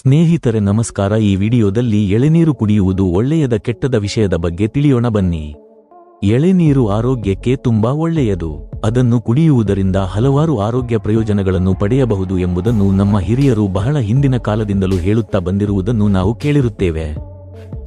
ಸ್ನೇಹಿತರೆ ನಮಸ್ಕಾರ. ಈ ವಿಡಿಯೋದಲ್ಲಿ ಎಳೆನೀರು ಕುಡಿಯುವುದು ಒಳ್ಳೆಯದ ಕೆಟ್ಟದ ವಿಷಯದ ಬಗ್ಗೆ ತಿಳಿಯೋಣ ಬನ್ನಿ. ಎಳೆನೀರು ಆರೋಗ್ಯಕ್ಕೆ ತುಂಬಾ ಒಳ್ಳೆಯದು. ಅದನ್ನು ಕುಡಿಯುವುದರಿಂದ ಹಲವಾರು ಆರೋಗ್ಯ ಪ್ರಯೋಜನಗಳನ್ನು ಪಡೆಯಬಹುದು ಎಂಬುದನ್ನು ನಮ್ಮ ಹಿರಿಯರು ಬಹಳ ಹಿಂದಿನ ಕಾಲದಿಂದಲೂ ಹೇಳುತ್ತಾ ಬಂದಿರುವುದನ್ನು ನಾವು ಕೇಳಿರುತ್ತೇವೆ.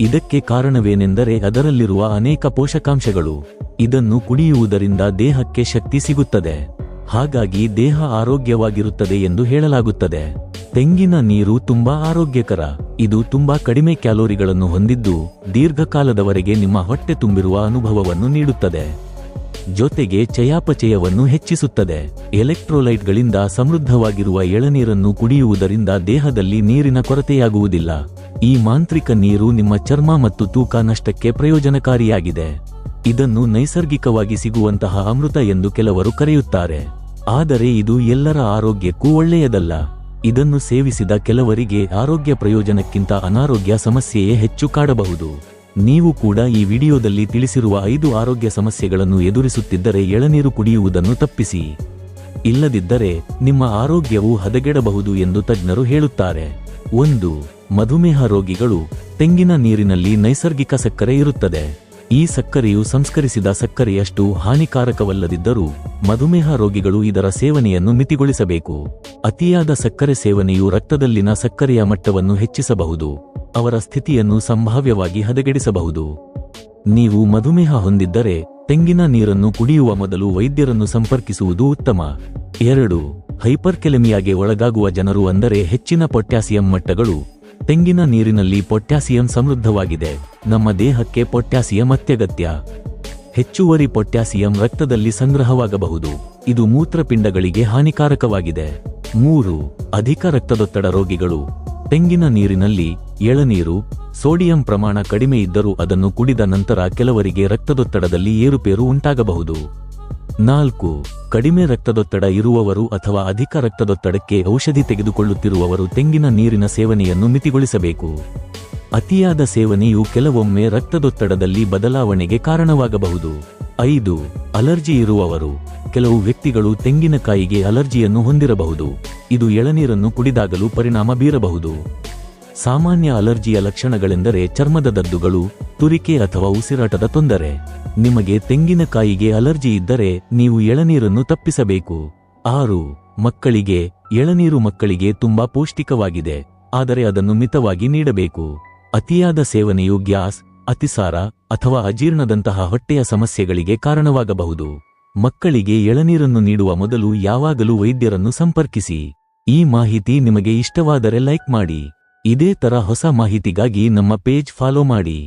ಇದಕ್ಕೆ ಕಾರಣವೇನೆಂದರೆ ಅದರಲ್ಲಿರುವ ಅನೇಕ ಪೋಷಕಾಂಶಗಳು. ಇದನ್ನು ಕುಡಿಯುವುದರಿಂದ ದೇಹಕ್ಕೆ ಶಕ್ತಿ ಸಿಗುತ್ತದೆ. ಹಾಗಾಗಿ ದೇಹ ಆರೋಗ್ಯವಾಗಿರುತ್ತದೆ ಎಂದು ಹೇಳಲಾಗುತ್ತದೆ. ತೆಂಗಿನ ನೀರು ತುಂಬಾ ಆರೋಗ್ಯಕರ. ಇದು ತುಂಬಾ ಕಡಿಮೆ ಕ್ಯಾಲೋರಿಗಳನ್ನು ಹೊಂದಿದ್ದು ದೀರ್ಘಕಾಲದವರೆಗೆ ನಿಮ್ಮ ಹೊಟ್ಟೆ ತುಂಬಿರುವ ಅನುಭವವನ್ನು ನೀಡುತ್ತದೆ. ಜೊತೆಗೆ ಚಯಾಪಚಯವನ್ನು ಹೆಚ್ಚಿಸುತ್ತದೆ. ಎಲೆಕ್ಟ್ರೋಲೈಟ್ಗಳಿಂದ ಸಮೃದ್ಧವಾಗಿರುವ ಎಳನೀರನ್ನು ಕುಡಿಯುವುದರಿಂದ ದೇಹದಲ್ಲಿ ನೀರಿನ ಕೊರತೆಯಾಗುವುದಿಲ್ಲ. ಈ ಮಾಂತ್ರಿಕ ನೀರು ನಿಮ್ಮ ಚರ್ಮ ಮತ್ತು ತೂಕ ನಷ್ಟಕ್ಕೆ ಪ್ರಯೋಜನಕಾರಿಯಾಗಿದೆ. ಇದನ್ನು ನೈಸರ್ಗಿಕವಾಗಿ ಸಿಗುವಂತಹ ಅಮೃತ ಎಂದು ಕೆಲವರು ಕರೆಯುತ್ತಾರೆ. ಆದರೆ ಇದು ಎಲ್ಲರ ಆರೋಗ್ಯಕ್ಕೂ ಒಳ್ಳೆಯದಲ್ಲ. ಇದನ್ನು ಸೇವಿಸಿದ ಕೆಲವರಿಗೆ ಆರೋಗ್ಯ ಪ್ರಯೋಜನಕ್ಕಿಂತ ಅನಾರೋಗ್ಯ ಸಮಸ್ಯೆಯೇ ಹೆಚ್ಚು ಕಾಡಬಹುದು. ನೀವು ಕೂಡ ಈ ವಿಡಿಯೋದಲ್ಲಿ ತಿಳಿಸಿರುವ ಐದು ಆರೋಗ್ಯ ಸಮಸ್ಯೆಗಳನ್ನು ಎದುರಿಸುತ್ತಿದ್ದರೆ ಎಳನೀರು ಕುಡಿಯುವುದನ್ನು ತಪ್ಪಿಸಿ. ಇಲ್ಲದಿದ್ದರೆ ನಿಮ್ಮ ಆರೋಗ್ಯವು ಹದಗೆಡಬಹುದು ಎಂದು ತಜ್ಞರು ಹೇಳುತ್ತಾರೆ. ಒಂದು, ಮಧುಮೇಹ ರೋಗಿಗಳು ತೆಂಗಿನ ನೀರಿನಲ್ಲಿ ನೈಸರ್ಗಿಕ ಸಕ್ಕರೆ ಇರುತ್ತದೆ. ಈ ಸಕ್ಕರೆಯು ಸಂಸ್ಕರಿಸಿದ ಸಕ್ಕರೆಯಷ್ಟು ಹಾನಿಕಾರಕವಲ್ಲದಿದ್ದರೂ ಮಧುಮೇಹ ರೋಗಿಗಳು ಇದರ ಸೇವನೆಯನ್ನು ಮಿತಿಗೊಳಿಸಬೇಕು. ಅತಿಯಾದ ಸಕ್ಕರೆ ಸೇವನೆಯು ರಕ್ತದಲ್ಲಿನ ಸಕ್ಕರೆಯ ಮಟ್ಟವನ್ನು ಹೆಚ್ಚಿಸಬಹುದು. ಅವರ ಸ್ಥಿತಿಯನ್ನು ಸಂಭಾವ್ಯವಾಗಿ ಹದಗೆಡಿಸಬಹುದು. ನೀವು ಮಧುಮೇಹ ಹೊಂದಿದ್ದರೆ ತೆಂಗಿನ ನೀರನ್ನು ಕುಡಿಯುವ ಮೊದಲು ವೈದ್ಯರನ್ನು ಸಂಪರ್ಕಿಸುವುದು ಉತ್ತಮ. ಎರಡು, ಹೈಪರ್ಕೆಲೆಮಿಯಾಗೆ ಒಳಗಾಗುವ ಜನರು ಅಂದರೆ ಹೆಚ್ಚಿನ ಪೊಟ್ಯಾಸಿಯಂ ಮಟ್ಟಗಳು ತೆಂಗಿನ ನೀರಿನಲ್ಲಿ ಪೊಟ್ಯಾಸಿಯಂ ಸಮೃದ್ಧವಾಗಿದೆ. ನಮ್ಮ ದೇಹಕ್ಕೆ ಪೊಟ್ಯಾಸಿಯಂ ಅತ್ಯಗತ್ಯ. ಹೆಚ್ಚುವರಿ ಪೊಟ್ಯಾಸಿಯಂ ರಕ್ತದಲ್ಲಿ ಸಂಗ್ರಹವಾಗಬಹುದು. ಇದು ಮೂತ್ರಪಿಂಡಗಳಿಗೆ ಹಾನಿಕಾರಕವಾಗಿದೆ. ಮೂರು, ಅಧಿಕ ರಕ್ತದೊತ್ತಡ ರೋಗಿಗಳು. ತೆಂಗಿನ ನೀರಿನಲ್ಲಿ ಎಳನೀರು, ಸೋಡಿಯಂ ಪ್ರಮಾಣ ಕಡಿಮೆ ಇದ್ದರೂ ಅದನ್ನು ಕುಡಿದ ನಂತರ ಕೆಲವರಿಗೆ ರಕ್ತದೊತ್ತಡದಲ್ಲಿ ಏರುಪೇರು ಉಂಟಾಗಬಹುದು. ನಾಲ್ಕು, ಕಡಿಮೆ ರಕ್ತದೊತ್ತಡ ಇರುವವರು ಅಥವಾ ಅಧಿಕ ರಕ್ತದೊತ್ತಡಕ್ಕೆ ಔಷಧಿ ತೆಗೆದುಕೊಳ್ಳುತ್ತಿರುವವರು ತೆಂಗಿನ ನೀರಿನ ಸೇವನೆಯನ್ನು ಮಿತಿಗೊಳಿಸಬೇಕು. ಅತಿಯಾದ ಸೇವನೆಯು ಕೆಲವೊಮ್ಮೆ ರಕ್ತದೊತ್ತಡದಲ್ಲಿ ಬದಲಾವಣೆಗೆ ಕಾರಣವಾಗಬಹುದು. ಐದು, ಅಲರ್ಜಿ ಇರುವವರು. ಕೆಲವು ವ್ಯಕ್ತಿಗಳು ತೆಂಗಿನಕಾಯಿಗೆ ಅಲರ್ಜಿಯನ್ನು ಹೊಂದಿರಬಹುದು. ಇದು ಎಳನೀರನ್ನು ಕುಡಿದಾಗಲೂ ಪರಿಣಾಮ ಬೀರಬಹುದು. ಸಾಮಾನ್ಯ ಅಲರ್ಜಿಯ ಲಕ್ಷಣಗಳೆಂದರೆ ಚರ್ಮದ ದದ್ದುಗಳು, ತುರಿಕೆ ಅಥವಾ ಉಸಿರಾಟದ ತೊಂದರೆ. ನಿಮಗೆ ತೆಂಗಿನಕಾಯಿಗೆ ಅಲರ್ಜಿ ಇದ್ದರೆ ನೀವು ಎಳನೀರನ್ನು ತಪ್ಪಿಸಬೇಕು. ಆರು, ಮಕ್ಕಳಿಗೆ, ಎಳನೀರು ಮಕ್ಕಳಿಗೆ ತುಂಬಾ ಪೌಷ್ಟಿಕವಾಗಿದೆ. ಆದರೆ ಅದನ್ನು ಮಿತವಾಗಿ ನೀಡಬೇಕು. ಅತಿಯಾದ ಸೇವನೆಯು ಗ್ಯಾಸ್, ಅತಿಸಾರ ಅಥವಾ ಅಜೀರ್ಣದಂತಹ ಹೊಟ್ಟೆಯ ಸಮಸ್ಯೆಗಳಿಗೆ ಕಾರಣವಾಗಬಹುದು. ಮಕ್ಕಳಿಗೆ ಎಳನೀರನ್ನು ನೀಡುವ ಮೊದಲು ಯಾವಾಗಲೂ ವೈದ್ಯರನ್ನು ಸಂಪರ್ಕಿಸಿ. ಈ ಮಾಹಿತಿ ನಿಮಗೆ ಇಷ್ಟವಾದರೆ ಲೈಕ್ ಮಾಡಿ. ಇದೇ ತರ ಹೊಸ ಮಾಹಿತಿಗಾಗಿ ನಮ್ಮ ಪೇಜ್ ಫಾಲೋ ಮಾಡಿ.